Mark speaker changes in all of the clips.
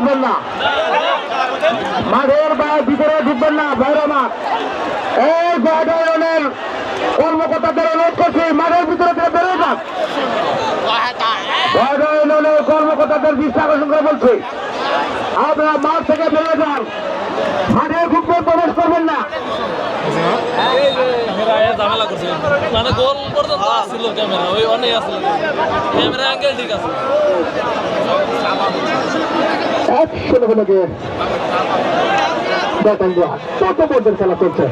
Speaker 1: ঢুকবেন না। মাঠের বা- ভিতরে ঢুকবেন না বাইরে মাঠ এই গার্ডেনের কর্মকর্তাদের অনুরোধ করছি, মাঠের ভিতরে থেকে বেরোয় যান। কর্মকর্তাদের দৃষ্টি আকর্ষণ করে বলছি, আপনারা মাঠ থেকে বেরোয় যান। মাঠে ঢুকবেন প্রবেশ করবেন না।
Speaker 2: ক্যামেরা ঝামেলা করছে মানে গোল পর্যন্ত আসছিল ক্যামেরা ওই অনেক আসছিল। ক্যামেরা অ্যাঙ্গেল ঠিক আছে।
Speaker 1: কত পর্যন্ত খেলা চলছে।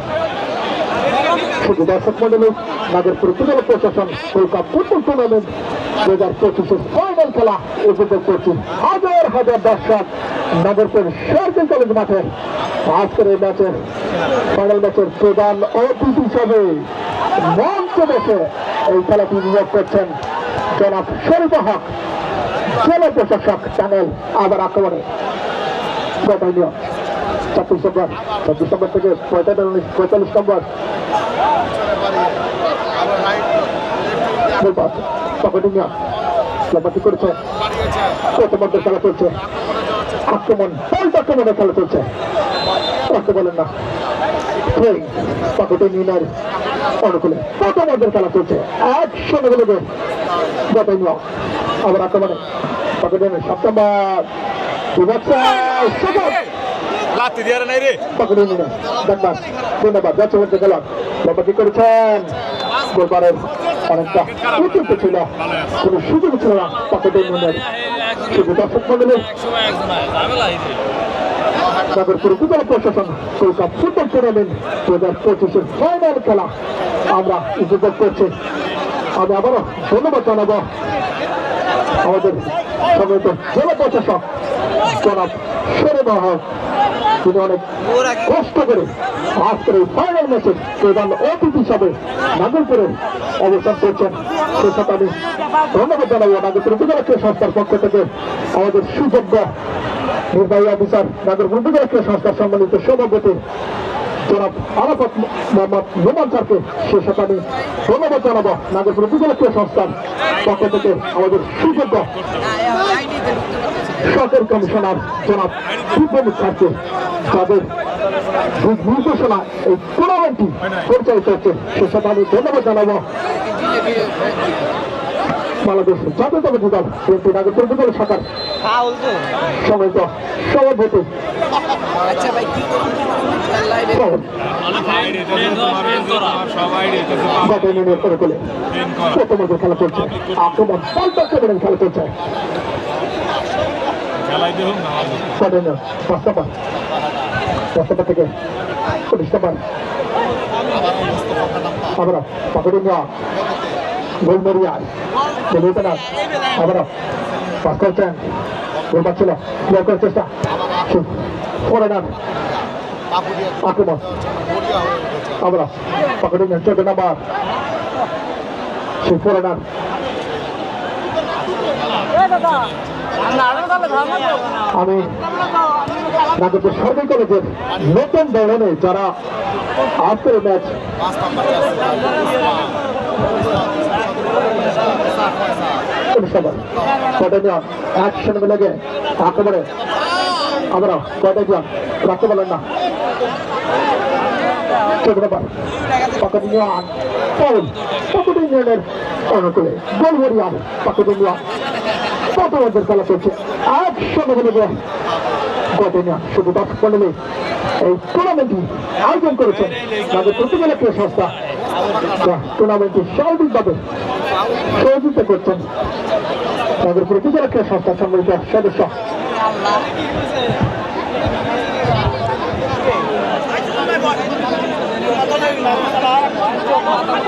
Speaker 1: শুধু দর্শক মন্ডলী, নাগরপুর উপজেলা প্রশাসন, কলকাতা ফুটবল টুর্নামেন্ট দু হাজার পঁচিশের ফাইনাল খেলা উপভোগ করছি হাজার হাজার দর্শক নাগরপুর সার্কেল কলেজ মাঠে। আজকের এই ম্যাচের ফাইনাল ম্যাচের প্রধান অতিথি হিসাবে মঞ্চে বসে এই খেলাটি উপভোগ করছেন জনাব শরীফ হক, জেলা প্রশাসক টানেল আবার আক্রমণে। ছাব্বিশ নম্বর ছাব্বিশ নম্বর থেকে পঁয়তাল্লিশ পঁয়তাল্লিশ নম্বর। করেছে প্রথমধ্যে খেলা চলছে খেলা চলছে রাখতে বলেন না পকেটিং ইনার অনুকূলে খেলা চলছে একসঙ্গে বলে ব্যাটালিয়ন আবার আক্রমণে পকেটিং সপ্তমবার বিভৎস
Speaker 3: লাত্তি দিয়ে নাই রে
Speaker 1: পকড়ে নিল ধন্যবাদ ধন্যবাদ যাচ্ছে বলতে গেলাম লম্বাটি করেছেন গোলবারের অনেকটা উচিত ছিল কোনো সুযোগ ছিল না পকেটে নিলেন শুধু দর্শক মন্ডলী নাগরপুর উপজেলা প্রশাসন কলকাতা ফুটবল টুর্নামেন্ট দু হাজার পঁচিশের ফাইনাল খেলা আমরা উপভোগ করছি আমি আবারও ধন্যবাদ জানাব আমাদের সময় জেলা প্রশাসক জনাব সরে হক তিনি অনেক কষ্ট করে আজকের এই ফাইনাল ম্যাচে প্রধান অতিথি হিসাবে নাগরপুরে অবস্থান করছেন। সে সাথে আমি ধন্যবাদ জানাব নাগরপুর উপজেলা সংস্থার পক্ষ থেকে। আমাদের সুযোগ্য নির্বাহী অফিসার নাগরপুর উপজেলা সংস্থার সম্মানিত সভাপতি, জনাব আরাফাত মোহাম্মদ নোমান স্যারকে। সে সাথে আমি ধন্যবাদ জানাব নাগরপুর উপজেলা সংস্থার পক্ষ থেকে। আমাদের সুযোগ্য সরকারি কমিশনার জনাব সুপ্রমুখ স্যারকে তাদের নির্দেশনা এই টুর্নামেন্টটি পরিচালিত হচ্ছে সে সাথে আমি ধন্যবাদ জানাব। বাংলাদেশ দল
Speaker 4: আচ্ছা
Speaker 3: সবাই
Speaker 1: খেলা চলছে। আক্রমণ পাল্টা খেলা চলছে। নম্বর থেকে নম্বর আমরা পাকুড়ি নেওয়া গোলমরিয়া বেরোতে না আমরা পাস করছেন গোল পাচ্ছিল ক্লিয়ার করার চেষ্টা। ফরেনার আক্রমণ। আমরা পাকুড়ি নেন চোদ্দ নম্বর। সেই ফরেনার আমি নাগপুর সরকারি কলেজের নতুন ধরনের যারা আজকের ম্যাচ আমরা পারলেন না। অনুকূলে গোল ইউনিয়ন। কত ওদের খেলা চলছে। মিলে গিয়ে গতদিন শুধু দর্শক মন্ডলী এই টুর্নামেন্টটি আয়োজন করেছেন তাদের প্রতিবেলা ক্রীড়া সংস্থা। টুর্নামেন্টটি সার্বিকভাবে সহযোগিতা করছেন। তাদের প্রতিবেলা ক্রীড়া সংস্থার সম্মিলিত সদস্য।
Speaker 2: এ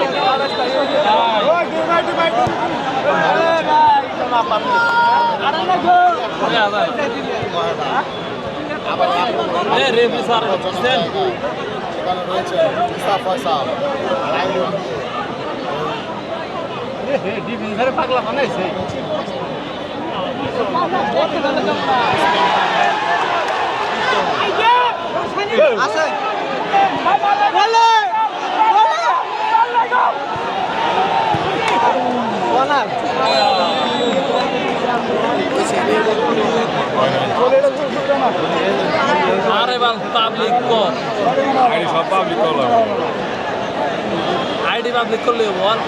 Speaker 2: রেফরি ডিফেন্সারে পাগলা বানাইছে।
Speaker 4: বলে।
Speaker 2: পাবলিক কর।
Speaker 3: আইডি সব পাবলিক করলাম
Speaker 2: আইডি পাবলিক করলে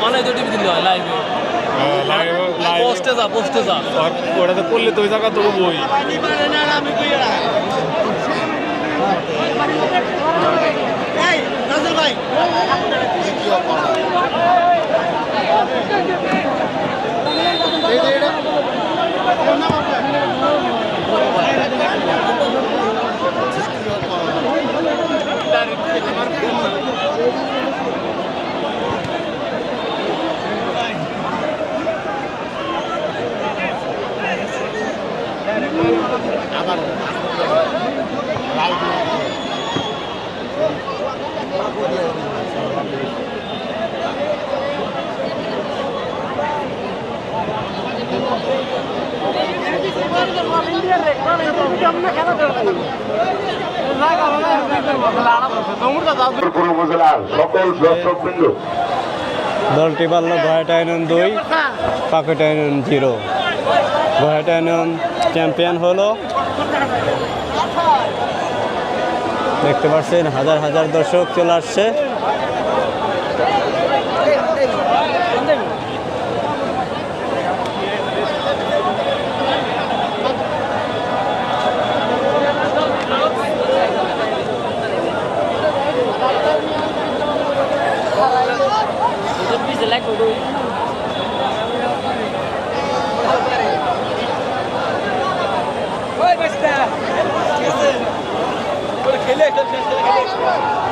Speaker 2: অনেক টিভি দিলে হয় লাইভে
Speaker 3: লাইভ লাইভ
Speaker 2: পোস্টে যা পোস্টে যা।
Speaker 3: ওটাতে করলে তো ওই জায়গা তো বই।
Speaker 5: পুরো উপজেলার
Speaker 6: দলটি পারল আইন দুই পাকেট আইন জিরো। গয়াটাইনন চ্যাম্পিয়ন হলো। দেখতে পাচ্ছেন, হাজার হাজার দর্শক চলে আসছে।
Speaker 4: খেলে